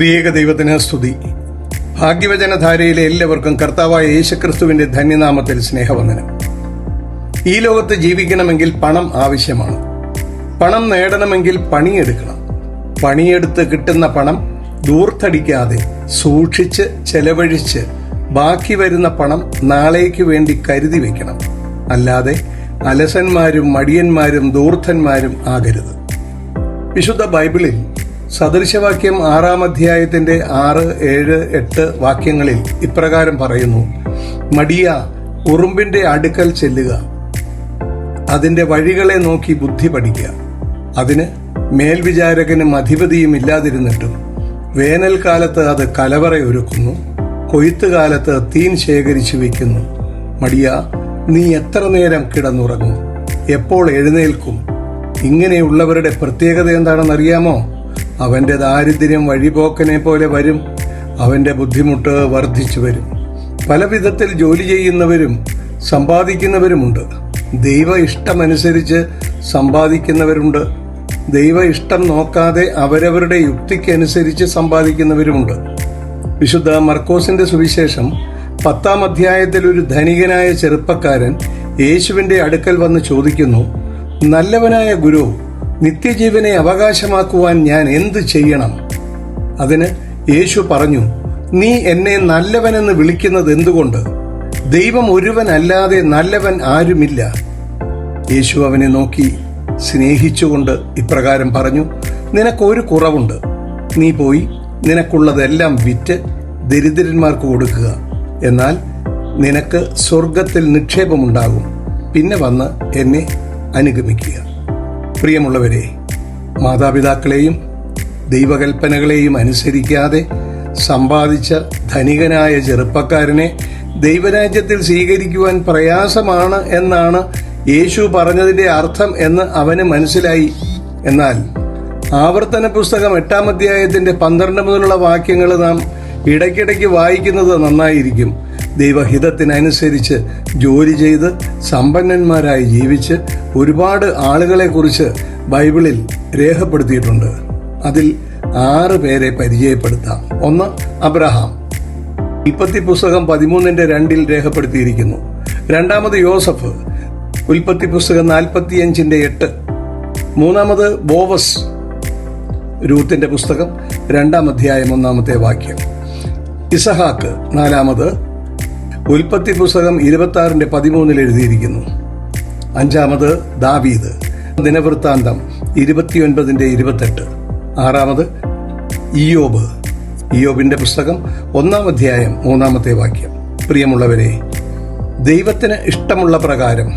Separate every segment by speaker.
Speaker 1: ത്രിയേക ദൈവത്തിന് സ്തുതി. ഭാഗ്യവചനധാരയിലെ എല്ലാവർക്കും കർത്താവായ യേശുക്രിസ്തുവിന്റെ ധന്യനാമത്തിൽ സ്നേഹവന്ദനം. ഈ ലോകത്ത് ജീവിക്കണമെങ്കിൽ പണം ആവശ്യമാണ്. പണം നേടണമെങ്കിൽ പണിയെടുക്കണം. പണിയെടുത്ത് കിട്ടുന്ന പണം ദൂർത്തടിക്കാതെ സൂക്ഷിച്ച് ചെലവഴിച്ച് ബാക്കി വരുന്ന പണം നാളേക്ക് വേണ്ടി കരുതി വെക്കണം. അല്ലാതെ അലസന്മാരും മടിയന്മാരും ദൂർത്തന്മാരും ആകരുത്. വിശുദ്ധ ബൈബിളിൽ സദൃശവാക്യം ആറാം അധ്യായത്തിന്റെ ആറ് ഏഴ് എട്ട് വാക്യങ്ങളിൽ ഇപ്രകാരം പറയുന്നു. മടിയ ഉറുമ്പിന്റെ അടുക്കൽ ചെല്ലുക. അതിന്റെ വഴികളെ നോക്കി ബുദ്ധി പഠിക്കുക. അതിന് മേൽവിചാരകനും അധിപതിയും ഇല്ലാതിരുന്നിട്ടും വേനൽക്കാലത്ത് അത് കലവറയൊരുക്കുന്നു കൊയ്ത്തുകാലത്ത് തീൻ ശേഖരിച്ചു വയ്ക്കുന്നു മടിയ നീ എത്ര നേരം കിടന്നുറങ്ങും? എപ്പോൾ എഴുന്നേൽക്കും? ഇങ്ങനെയുള്ളവരുടെ പ്രത്യേകത എന്താണെന്നറിയാമോ? അവന്റെ ദാരിദ്ര്യം വഴിപോക്കനെ പോലെ വരും. അവന്റെ ബുദ്ധിമുട്ട് വർദ്ധിച്ചു വരും. പല വിധത്തിൽ ജോലി ചെയ്യുന്നവരും സമ്പാദിക്കുന്നവരുമുണ്ട്. ദൈവ ഇഷ്ടമനുസരിച്ച് സമ്പാദിക്കുന്നവരുണ്ട്. ദൈവ ഇഷ്ടം നോക്കാതെ അവരവരുടെ യുക്തിക്കനുസരിച്ച് സമ്പാദിക്കുന്നവരുമുണ്ട്. വിശുദ്ധ മർക്കോസിന്റെ സുവിശേഷം പത്താം അധ്യായത്തിൽ ഒരു ധനികനായ ചെറുപ്പക്കാരൻ യേശുവിന്റെ അടുക്കൽ വന്ന് ചോദിക്കുന്നു നല്ലവനായ ഗുരു നിത്യജീവനെ അവകാശമാക്കുവാൻ ഞാൻ എന്ത് ചെയ്യണം? അതിന് യേശു പറഞ്ഞു നീ എന്നെ നല്ലവനെന്ന് വിളിക്കുന്നത് എന്തുകൊണ്ട്? ദൈവം ഒരുവനല്ലാതെ നല്ലവൻ ആരുമില്ല. യേശു അവനെ നോക്കി സ്നേഹിച്ചുകൊണ്ട് ഇപ്രകാരം പറഞ്ഞു നിനക്കൊരു കുറവുണ്ട്. നീ പോയി നിനക്കുള്ളതെല്ലാം വിറ്റ് ദരിദ്രന്മാർക്ക് കൊടുക്കുക. എന്നാൽ നിനക്ക് സ്വർഗത്തിൽ നിക്ഷേപമുണ്ടാകും. പിന്നെ വന്ന് എന്നെ അനുഗമിക്കുക. പ്രിയമുള്ളവരെ മാതാപിതാക്കളെയും ദൈവകൽപ്പനകളെയും അനുസരിക്കാതെ സമ്പാദിച്ച ധനികനായ ചെറുപ്പക്കാരനെ ദൈവരാജ്യത്തിൽ സ്വീകരിക്കുവാൻ പ്രയാസമാണ് എന്നാണ് യേശു പറഞ്ഞതിന്റെ അർത്ഥം എന്ന് അവന് മനസ്സിലായി. എന്നാൽ ആവർത്തന പുസ്തകം എട്ടാം അധ്യായത്തിന്റെ പന്ത്രണ്ട് മുതലുള്ള വാക്യങ്ങൾ നാം ഇടയ്ക്കിടയ്ക്ക് വായിക്കുന്നത് നന്നായിരിക്കും. ദൈവഹിതത്തിനനുസരിച്ച് ജോലി ചെയ്ത് സമ്പന്നന്മാരായി ജീവിച്ച് ഒരുപാട് ആളുകളെ കുറിച്ച് ബൈബിളിൽ രേഖപ്പെടുത്തിയിട്ടുണ്ട്. അതിൽ ആറ് പേരെ പരിചയപ്പെടുത്താം. ഒന്ന് അബ്രഹാം. ഉൽപ്പത്തി പുസ്തകം പതിമൂന്നിന്റെ രണ്ടിൽ രേഖപ്പെടുത്തിയിരിക്കുന്നു. രണ്ടാമത് യോസഫ്. ഉൽപ്പത്തി പുസ്തകം നാൽപ്പത്തിയഞ്ചിന്റെ എട്ട്. മൂന്നാമത് ബോവസ്. രൂത്തിന്റെ പുസ്തകം രണ്ടാം അധ്യായം ഒന്നാമത്തെ വാക്യം. ഇസഹാക്ക്. നാലാമത് ഉൽപ്പത്തി പുസ്തകം ഇരുപത്തി ആറിന്റെ പതിമൂന്നിൽ എഴുതിയിരിക്കുന്നു. അഞ്ചാമത് ദാവീദ്. ദിനവൃത്താന്തം ഇരുപത്തിയൊൻപതിന്റെ ഇരുപത്തെട്ട്. ആറാമത് ഇയോബ് ഇയോബിന്റെ പുസ്തകം ഒന്നാം അധ്യായം മൂന്നാമത്തെ വാക്യം. പ്രിയമുള്ളവരെ ദൈവത്തിന് ഇഷ്ടമുള്ള പ്രകാരം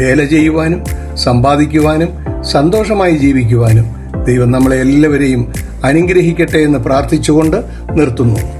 Speaker 1: വേല ചെയ്യുവാനും സമ്പാദിക്കുവാനും സന്തോഷമായി ജീവിക്കുവാനും ദൈവം നമ്മളെ എല്ലാവരെയും അനുഗ്രഹിക്കട്ടെ എന്ന് പ്രാർത്ഥിച്ചുകൊണ്ട് നിർത്തുന്നു.